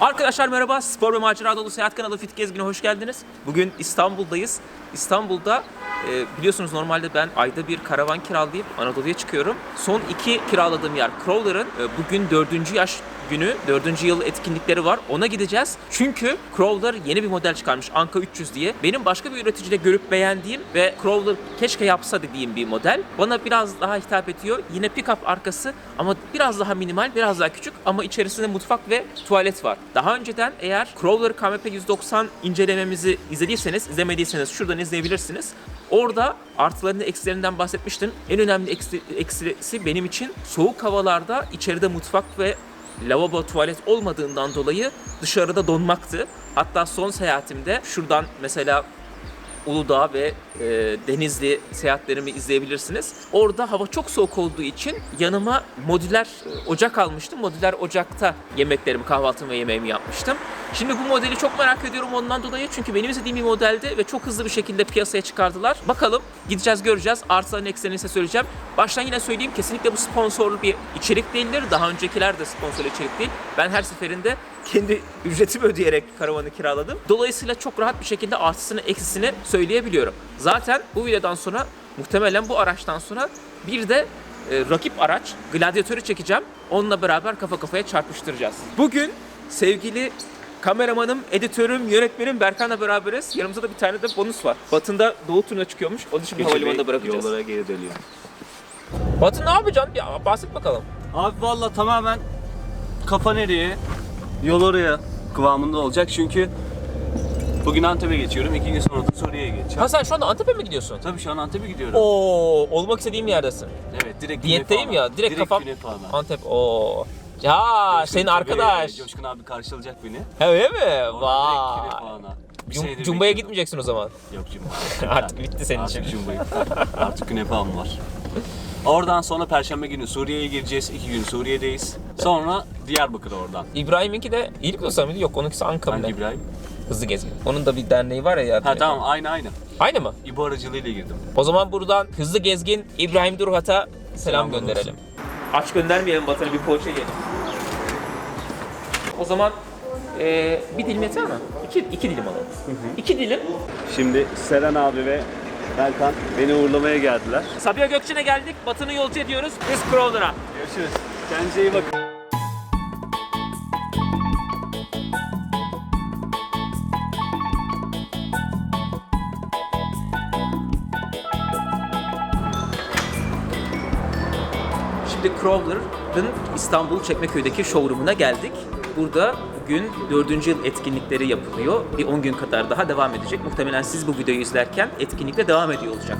Arkadaşlar merhaba. Spor ve macera dolu seyahat kanalı Fit Gezgin'e hoş geldiniz. Bugün İstanbul'dayız. İstanbul'da e, biliyorsunuz normalde ben ayda bir karavan kiralayıp Anadolu'ya çıkıyorum. Son iki kiraladığım yer Crawler'ın. E, bugün dördüncü yaş günü, dördüncü yıl etkinlikleri var. Ona gideceğiz. Çünkü Crawler yeni bir model çıkarmış. Anka 300 diye. Benim başka bir üreticide görüp beğendiğim ve Crawler keşke yapsa dediğim bir model. Bana biraz daha hitap ediyor. Yine pick-up arkası ama biraz daha minimal, biraz daha küçük ama içerisinde mutfak ve tuvalet var. Daha önceden eğer Crawler KMP 190 incelememizi izlediyseniz, izlemediyseniz şuradan izleyebilirsiniz. Orada artılarını eksilerinden bahsetmiştim. En önemli eksi- eksisi benim için soğuk havalarda içeride mutfak ve lavabo tuvalet olmadığından dolayı dışarıda donmaktı. Hatta son seyahatimde şuradan mesela Uludağ ve e, Denizli seyahatlerimi izleyebilirsiniz. Orada hava çok soğuk olduğu için yanıma modüler e, ocak almıştım. Modüler ocakta yemeklerimi, kahvaltımı ve yemeğimi yapmıştım. Şimdi bu modeli çok merak ediyorum ondan dolayı çünkü benim izlediğim bir modeldi ve çok hızlı bir şekilde piyasaya çıkardılar. Bakalım gideceğiz göreceğiz. Artılarını eksilerini size söyleyeceğim. Baştan yine söyleyeyim kesinlikle bu sponsorlu bir içerik değildir. Daha öncekiler de sponsor içerik değil. Ben her seferinde kendi ücretimi ödeyerek karavanı kiraladım. Dolayısıyla çok rahat bir şekilde artısını eksisini söyleyebiliyorum. Zaten bu videodan sonra muhtemelen bu araçtan sonra bir de e, rakip araç Gladiatör'ü çekeceğim. Onunla beraber kafa kafaya çarpıştıracağız. Bugün sevgili kameramanım, editörüm, yönetmenim Berkan'la beraberiz. Yanımızda da bir tane de bonus var. Batında Doğu turuna çıkıyormuş. Onu şimdi havalimanında bırakacağız. Yollara geri dönüyor. Batı ne yapacaksın? Ya bahset bakalım. Abi valla tamamen kafa nereye? Yol oraya kıvamında olacak çünkü bugün Antep'e geçiyorum. iki gün sonra da Suriye'ye geçeceğim. Ha sen şu anda Antep'e mi gidiyorsun? Tabii şu an Antep'e gidiyorum. Oo, olmak istediğim yerdesin. Evet direkt Diyetteyim ya. Direkt, kafam Güney Fana. Antep. Oo. Ya senin Tabii, arkadaş. Coşkun abi karşılayacak beni. Ha, öyle mi? Oradan direkt Vay. Bir Cum- senedir Cumba'ya bekliyorum. gitmeyeceksin o zaman. Yok Cumba. Artık bitti senin Artık için. Cumba'yı. Artık Güney Fana var. Oradan sonra Perşembe günü Suriye'ye gireceğiz. İki gün Suriye'deyiz. Sonra Diyarbakır oradan. İbrahim'inki de iyilik dostlar mıydı? Yok onunkisi Anka mı Ben ne? İbrahim. Hızlı gezgin. Onun da bir derneği var ya. Ha eden. tamam aynı aynı. Aynı mı? İbo aracılığıyla girdim. O zaman buradan hızlı gezgin İbrahim Durhat'a selam Selam gönderelim. Aç göndermeyelim Batı'na bir poğaça yiyelim. O zaman eee, bir dilim yeter mi? İki, iki dilim alalım. İki dilim. Şimdi Seren abi ve Berkan beni uğurlamaya geldiler. Sabiha Gökçen'e geldik. Batı'nı yolcu ediyoruz. Biz Crawler'a. Görüşürüz. Kendinize iyi bakın. Şimdi Crawler'ın İstanbul Çekmeköy'deki showroom'una geldik. Burada bugün 4. yıl etkinlikleri yapılıyor. Bir 10 gün kadar daha devam edecek. Muhtemelen siz bu videoyu izlerken etkinlikle devam ediyor olacak.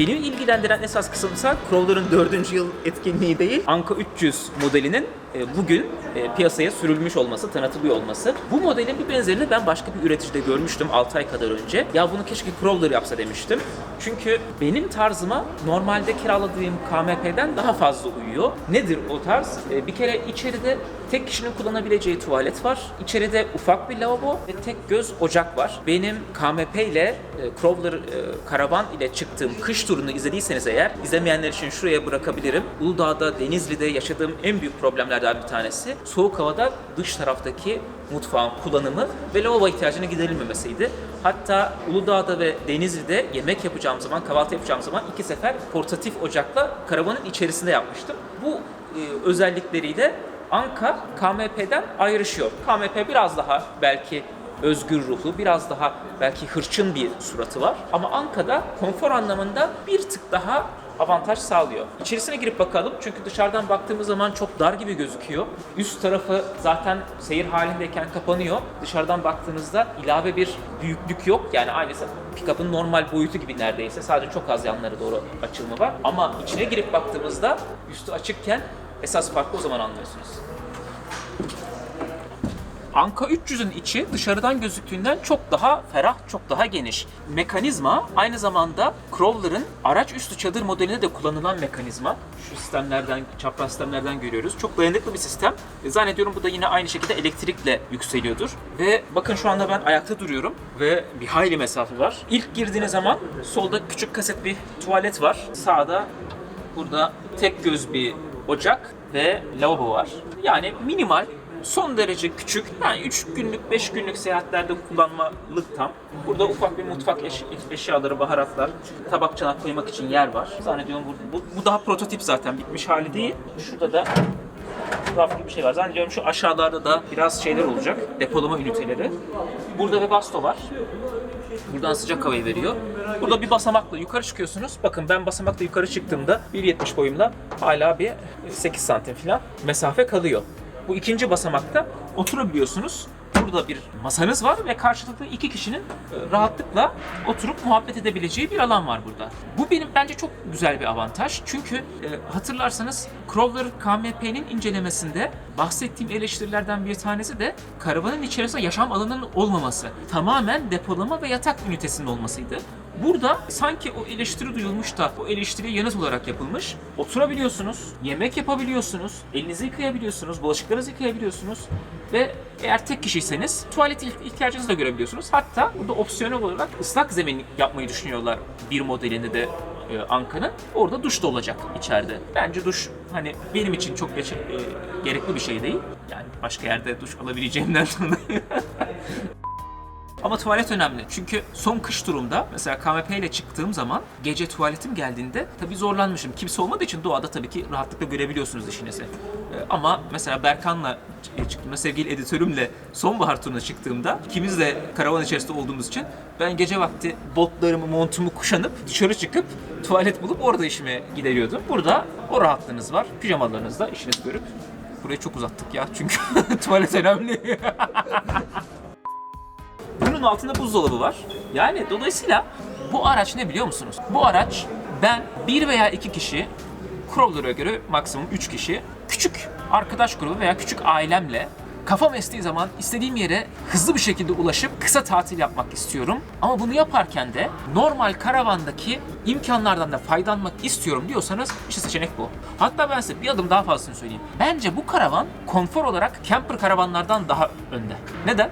Beni ilgilendiren esas kısımsa Crawler'ın 4. yıl etkinliği değil, Anka 300 modelinin e, bugün e, piyasaya sürülmüş olması, tanıtılıyor olması. Bu modelin bir benzerini ben başka bir üreticide görmüştüm 6 ay kadar önce. Ya bunu keşke Crawler yapsa demiştim. Çünkü benim tarzıma normalde kiraladığım KMP'den daha fazla uyuyor. Nedir o tarz? E, Bir kere içeride tek kişinin kullanabileceği tuvalet var. İçeride ufak bir lavabo ve tek göz ocak var. Benim KMP ile Crawler karavan ile çıktığım kış turunu izlediyseniz eğer, izlemeyenler için şuraya bırakabilirim. Uludağ'da, Denizli'de yaşadığım en büyük problemlerden bir tanesi soğuk havada dış taraftaki mutfağın kullanımı ve lavabo ihtiyacının giderilmemesiydi. Hatta Uludağ'da ve Denizli'de yemek yapacağım zaman, kahvaltı yapacağım zaman iki sefer portatif ocakla karavanın içerisinde yapmıştım. Bu e, özellikleriyle Anka KMP'den ayrışıyor. KMP biraz daha belki özgür ruhlu, biraz daha belki hırçın bir suratı var. Ama Anka'da konfor anlamında bir tık daha avantaj sağlıyor. İçerisine girip bakalım çünkü dışarıdan baktığımız zaman çok dar gibi gözüküyor. Üst tarafı zaten seyir halindeyken kapanıyor. Dışarıdan baktığınızda ilave bir büyüklük yok. Yani aynısı pick-up'ın normal boyutu gibi neredeyse. Sadece çok az yanlara doğru açılma var. Ama içine girip baktığımızda üstü açıkken esas farkı o zaman anlıyorsunuz. Anka 300'ün içi dışarıdan gözüktüğünden çok daha ferah, çok daha geniş. Mekanizma aynı zamanda Crawler'ın araç üstü çadır modelinde de kullanılan mekanizma. Şu sistemlerden, çapraz sistemlerden görüyoruz. Çok dayanıklı bir sistem. E, Zannediyorum bu da yine aynı şekilde elektrikle yükseliyordur. Ve bakın şu anda ben ayakta duruyorum ve bir hayli mesafe var. İlk girdiğiniz zaman solda küçük kaset bir tuvalet var. Sağda burada tek göz bir ocak ve lavabo var. Yani minimal, son derece küçük. Yani 3 günlük, 5 günlük seyahatlerde kullanmalık tam. Burada ufak bir mutfak eş- eşyaları, baharatlar, tabak çanak koymak için yer var. Zannediyorum bu, bu, bu daha prototip zaten, bitmiş hali değil. Şurada da raf bir şey var. Zannediyorum şu aşağılarda da biraz şeyler olacak. Depolama üniteleri. Burada Webasto var. Buradan sıcak havayı veriyor. Burada bir basamakla yukarı çıkıyorsunuz. Bakın ben basamakla yukarı çıktığımda 1.70 boyumda hala bir 8 santim falan mesafe kalıyor. Bu ikinci basamakta oturabiliyorsunuz. Burada bir masanız var ve karşılıklı iki kişinin e, rahatlıkla oturup muhabbet edebileceği bir alan var burada. Bu benim bence çok güzel bir avantaj. Çünkü e, hatırlarsanız Crawler KMP'nin incelemesinde bahsettiğim eleştirilerden bir tanesi de karavanın içerisinde yaşam alanının olmaması. Tamamen depolama ve yatak ünitesinin olmasıydı. Burada sanki o eleştiri duyulmuş da o eleştiriye yanıt olarak yapılmış. Oturabiliyorsunuz, yemek yapabiliyorsunuz, elinizi yıkayabiliyorsunuz, bulaşıklarınızı yıkayabiliyorsunuz ve eğer tek kişiyseniz tuvalet ihtiyacınızı da görebiliyorsunuz. Hatta burada opsiyonel olarak ıslak zemin yapmayı düşünüyorlar bir modelinde de e, Anka'nın. Orada duş da olacak içeride. Bence duş hani benim için çok geç- e, gerekli bir şey değil. Yani başka yerde duş alabileceğimden dolayı. Ama tuvalet önemli. Çünkü son kış turumda mesela KMP ile çıktığım zaman gece tuvaletim geldiğinde tabii zorlanmışım. Kimse olmadığı için doğada tabii ki rahatlıkla görebiliyorsunuz işinizi. Ee, Ama mesela Berkan'la ç- çıktığımda, sevgili editörümle sonbahar turuna çıktığımda ikimiz de karavan içerisinde olduğumuz için ben gece vakti botlarımı, montumu kuşanıp dışarı çıkıp tuvalet bulup orada işime gideriyordum. Burada o rahatlığınız var. Pijamalarınızla işinizi görüp Burayı çok uzattık ya çünkü tuvalet önemli. Bunun altında buzdolabı var. Yani dolayısıyla bu araç ne biliyor musunuz? Bu araç ben bir veya iki kişi, Crawler'a göre maksimum üç kişi, küçük arkadaş grubu veya küçük ailemle kafam estiği zaman istediğim yere hızlı bir şekilde ulaşıp kısa tatil yapmak istiyorum. Ama bunu yaparken de normal karavandaki imkanlardan da faydalanmak istiyorum diyorsanız işte seçenek bu. Hatta ben size bir adım daha fazlasını söyleyeyim. Bence bu karavan konfor olarak camper karavanlardan daha önde. Neden?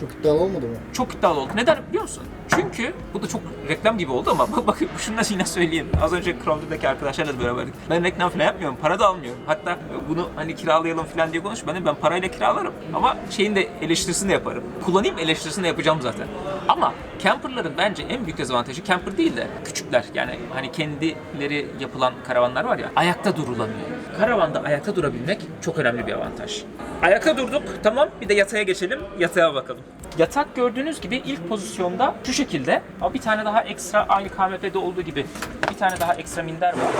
Çok iddialı olmadı mı? çok iddialı oldu. Neden biliyor musun? Çünkü bu da çok reklam gibi oldu ama bak, bak şunu da yine söyleyeyim. Az önce Crowd'daki arkadaşlarla da beraberdik. Ben reklam falan yapmıyorum. Para da almıyorum. Hatta bunu hani kiralayalım falan diye konuş. Ben ben parayla kiralarım. Ama şeyin de eleştirisini de yaparım. Kullanayım eleştirisini de yapacağım zaten. Ama camperların bence en büyük dezavantajı camper değil de küçükler. Yani hani kendileri yapılan karavanlar var ya ayakta durulamıyor. Karavanda ayakta durabilmek çok önemli bir avantaj. Ayakta durduk. Tamam. Bir de yatağa geçelim. Yatağa bakalım. Yatak gördüğünüz gibi ilk pozisyonda şu şekilde. Ama bir tane daha ekstra aynı KMP'de olduğu gibi bir tane daha ekstra minder var.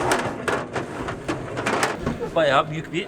Bayağı büyük bir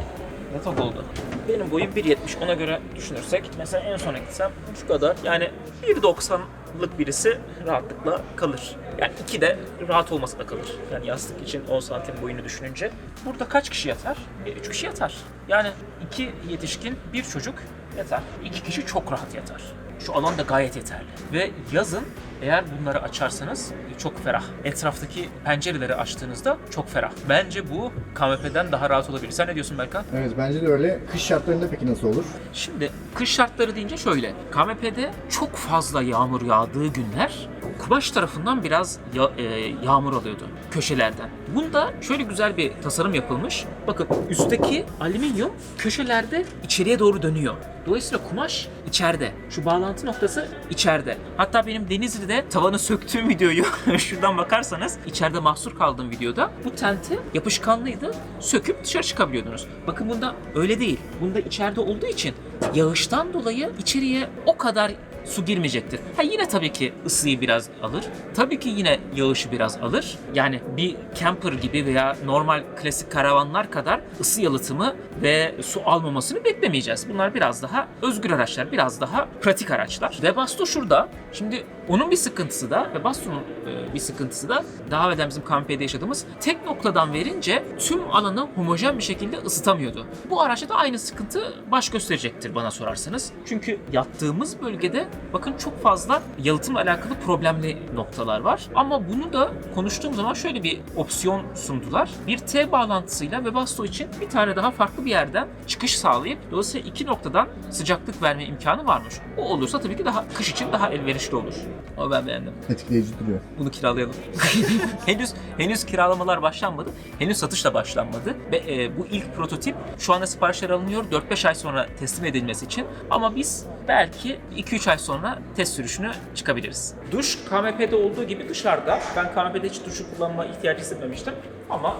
yatak oldu. Benim boyum 1.70 ona göre düşünürsek mesela en sona gitsem şu kadar yani 1.90'lık birisi rahatlıkla kalır. Yani iki de rahat olmasa da kalır. Yani yastık için 10 santim boyunu düşününce. Burada kaç kişi yatar? 3 kişi yatar. Yani iki yetişkin bir çocuk yatar. İki kişi çok rahat yatar. Şu alan da gayet yeterli. Ve yazın eğer bunları açarsanız çok ferah. Etraftaki pencereleri açtığınızda çok ferah. Bence bu KMP'den daha rahat olabilir. Sen ne diyorsun Berkan? Evet bence de öyle. Kış şartlarında peki nasıl olur? Şimdi kış şartları deyince şöyle. KMP'de çok fazla yağmur yağdığı günler kumaş tarafından biraz ya- e, yağmur alıyordu köşelerden. Bunda şöyle güzel bir tasarım yapılmış. Bakın üstteki alüminyum köşelerde içeriye doğru dönüyor. Dolayısıyla kumaş içeride. Şu bağlantı noktası içeride. Hatta benim Denizli'de tavanı söktüğüm videoyu şuradan bakarsanız içeride mahsur kaldığım videoda bu tente yapışkanlıydı. Söküp dışarı çıkabiliyordunuz. Bakın bunda öyle değil. Bunda içeride olduğu için yağıştan dolayı içeriye o kadar su girmeyecektir. Ha yine tabii ki ısıyı biraz alır. Tabii ki yine yağışı biraz alır. Yani bir camper gibi veya normal klasik karavanlar kadar ısı yalıtımı ve su almamasını beklemeyeceğiz. Bunlar biraz daha özgür araçlar, biraz daha pratik araçlar. Webasto şurada. Şimdi onun bir sıkıntısı da Webasto'nun e, bir sıkıntısı da daha evvel bizim kampiyede yaşadığımız tek noktadan verince tüm alanı homojen bir şekilde ısıtamıyordu. Bu araçta da aynı sıkıntı baş gösterecektir bana sorarsanız. Çünkü yattığımız bölgede bakın çok fazla yalıtımla alakalı problemli noktalar var. Ama bunu da konuştuğum zaman şöyle bir opsiyon sundular. Bir T bağlantısıyla Webasto için bir tane daha farklı bir yerden çıkış sağlayıp dolayısıyla iki noktadan sıcaklık verme imkanı varmış. O olursa tabii ki daha kış için daha elverişli olur. Ama ben beğendim. Etkileyici duruyor. Bunu kiralayalım. henüz henüz kiralamalar başlanmadı. Henüz satış da başlanmadı. Ve e, bu ilk prototip şu anda siparişler alınıyor 4-5 ay sonra teslim edilmesi için. Ama biz belki 2-3 ay sonra test sürüşünü çıkabiliriz. Duş KMP'de olduğu gibi dışarıda. Ben KMP'de hiç duşu kullanma ihtiyacı hissetmemiştim. Ama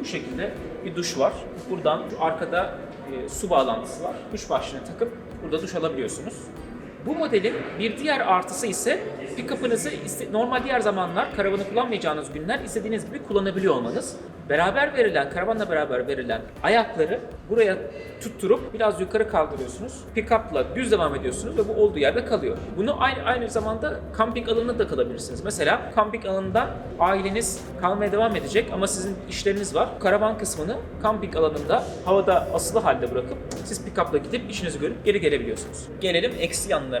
bu şekilde bir duş var. Buradan arkada e, su bağlantısı var. Duş başlığını takıp burada duş alabiliyorsunuz. Bu modelin bir diğer artısı ise pick-up'ınızı normal diğer zamanlar karavanı kullanmayacağınız günler istediğiniz gibi kullanabiliyor olmanız. Beraber verilen, karavanla beraber verilen ayakları buraya tutturup biraz yukarı kaldırıyorsunuz. Pick-up'la düz devam ediyorsunuz ve bu olduğu yerde kalıyor. Bunu aynı, aynı zamanda kamping alanında da kalabilirsiniz. Mesela kamping alanında aileniz kalmaya devam edecek ama sizin işleriniz var. Karavan kısmını kamping alanında havada asılı halde bırakıp siz pick-up'la gidip işinizi görüp geri gelebiliyorsunuz. Gelelim eksi yanlarına.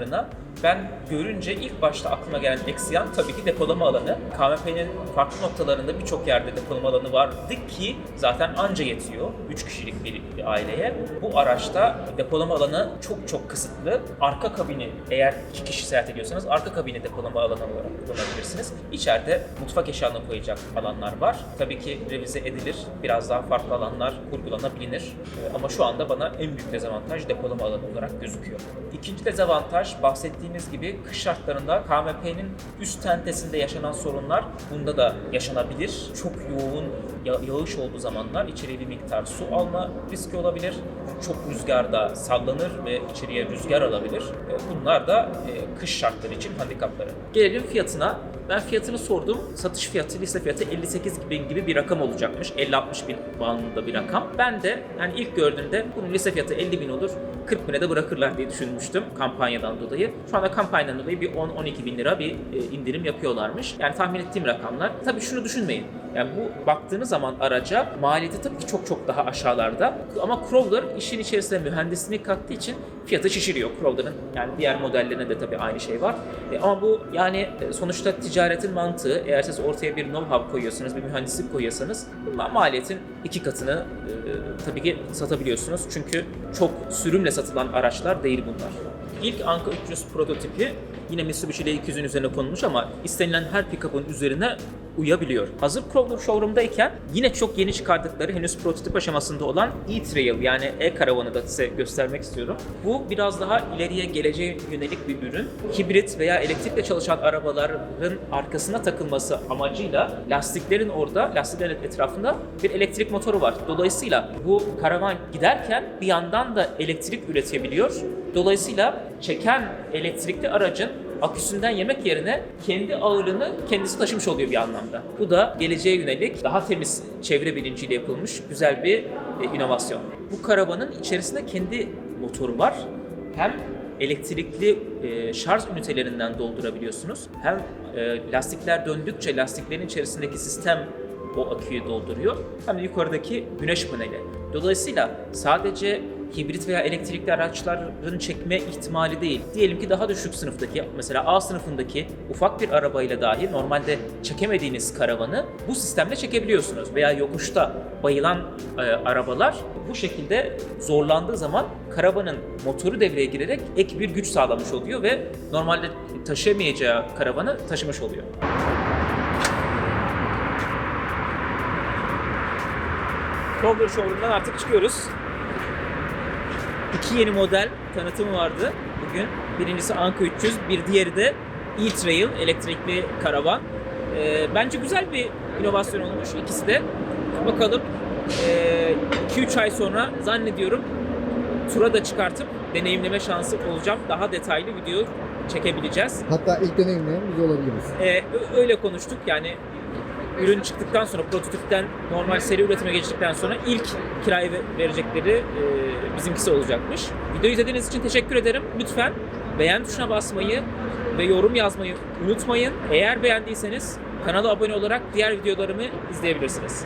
Ben görünce ilk başta aklıma gelen eksi yan tabii ki depolama alanı. KMP'nin farklı noktalarında birçok yerde depolama alanı vardı ki zaten anca yetiyor 3 kişilik bir, bir aileye. Bu araçta depolama alanı çok çok kısıtlı. Arka kabini eğer 2 kişi seyahat ediyorsanız arka kabini depolama alanı olarak kullanabilirsiniz. İçeride mutfak eşyalarını koyacak alanlar var. Tabii ki revize edilir. Biraz daha farklı alanlar kurgulanabilir. Ee, Ama şu anda bana en büyük dezavantaj depolama alanı olarak gözüküyor. İkinci dezavantaj bahsettiğimiz gibi kış şartlarında KMP'nin üst tentesinde yaşanan sorunlar bunda da yaşanabilir. Çok yoğun ya- yağış olduğu zamanlar içeriye bir miktar su alma riski olabilir. Çok rüzgarda sallanır ve içeriye rüzgar alabilir. E, Bunlar da e, kış şartları için handikapları. Gelelim fiyatına. Ben fiyatını sordum. Satış fiyatı, liste fiyatı 58 bin gibi bir rakam olacakmış. 50-60 bin bandında bir rakam. Ben de yani ilk gördüğümde bunun liste fiyatı 50 bin olur. 40 bine de bırakırlar diye düşünmüştüm kampanyadan dolayı. Şu anda kampanyadan dolayı bir 10-12 bin lira bir e, indirim yapıyorlarmış. Yani tahmin ettiğim rakamlar. Tabii şunu düşünmeyin. Yani bu baktığınız zaman araca maliyeti tabii ki çok çok daha aşağılarda. Ama Crawler işin içerisine mühendisliğini kattığı için fiyatı şişiriyor Crawler'ın. Yani diğer modellerine de tabii aynı şey var. E, ama bu yani e, sonuçta ticaretin mantığı. Eğer siz ortaya bir know-how koyuyorsanız, bir mühendislik koyuyorsanız maliyetin iki katını e, tabii ki satabiliyorsunuz. Çünkü çok sürümle satılan araçlar değil bunlar. İlk Anka 300 prototipi yine Mitsubishi L200'ün üzerine konulmuş ama istenilen her pick-up'ın üzerine uyabiliyor. Hazır Showroom'dayken yine çok yeni çıkardıkları henüz prototip aşamasında olan e-Trail yani e-karavanı da size göstermek istiyorum. Bu biraz daha ileriye geleceğe yönelik bir ürün. Hibrit veya elektrikle çalışan arabaların arkasına takılması amacıyla lastiklerin orada, lastiklerin etrafında bir elektrik motoru var. Dolayısıyla bu karavan giderken bir yandan da elektrik üretebiliyor. Dolayısıyla çeken elektrikli aracın aküsünden yemek yerine kendi ağırlığını kendisi taşımış oluyor bir anlamda. Bu da geleceğe yönelik daha temiz çevre bilinciyle yapılmış güzel bir e, inovasyon. Bu karavanın içerisinde kendi motoru var. Hem elektrikli e, şarj ünitelerinden doldurabiliyorsunuz. Hem e, lastikler döndükçe lastiklerin içerisindeki sistem o aküyü dolduruyor. Hem de yukarıdaki güneş paneli. Dolayısıyla sadece hibrit veya elektrikli araçların çekme ihtimali değil. Diyelim ki daha düşük sınıftaki mesela A sınıfındaki ufak bir arabayla dahi normalde çekemediğiniz karavanı bu sistemle çekebiliyorsunuz. Veya yokuşta bayılan e, arabalar bu şekilde zorlandığı zaman karavanın motoru devreye girerek ek bir güç sağlamış oluyor ve normalde taşıyamayacağı karavanı taşımış oluyor. Roller Showroom'dan artık çıkıyoruz. İki yeni model tanıtımı vardı bugün. Birincisi Anka 300, bir diğeri de e-Trail, elektrikli karavan. Ee, bence güzel bir inovasyon olmuş ikisi de. Bakalım 2-3 ay sonra zannediyorum tura da çıkartıp deneyimleme şansı olacağım. Daha detaylı video çekebileceğiz. Hatta ilk deneyimleyen biz olabiliriz. Ee, ö- öyle konuştuk. Yani ürün çıktıktan sonra prototipten normal seri üretime geçtikten sonra ilk kirayı ve- verecekleri e, bizimkisi olacakmış. Videoyu izlediğiniz için teşekkür ederim. Lütfen beğen tuşuna basmayı ve yorum yazmayı unutmayın. Eğer beğendiyseniz kanala abone olarak diğer videolarımı izleyebilirsiniz.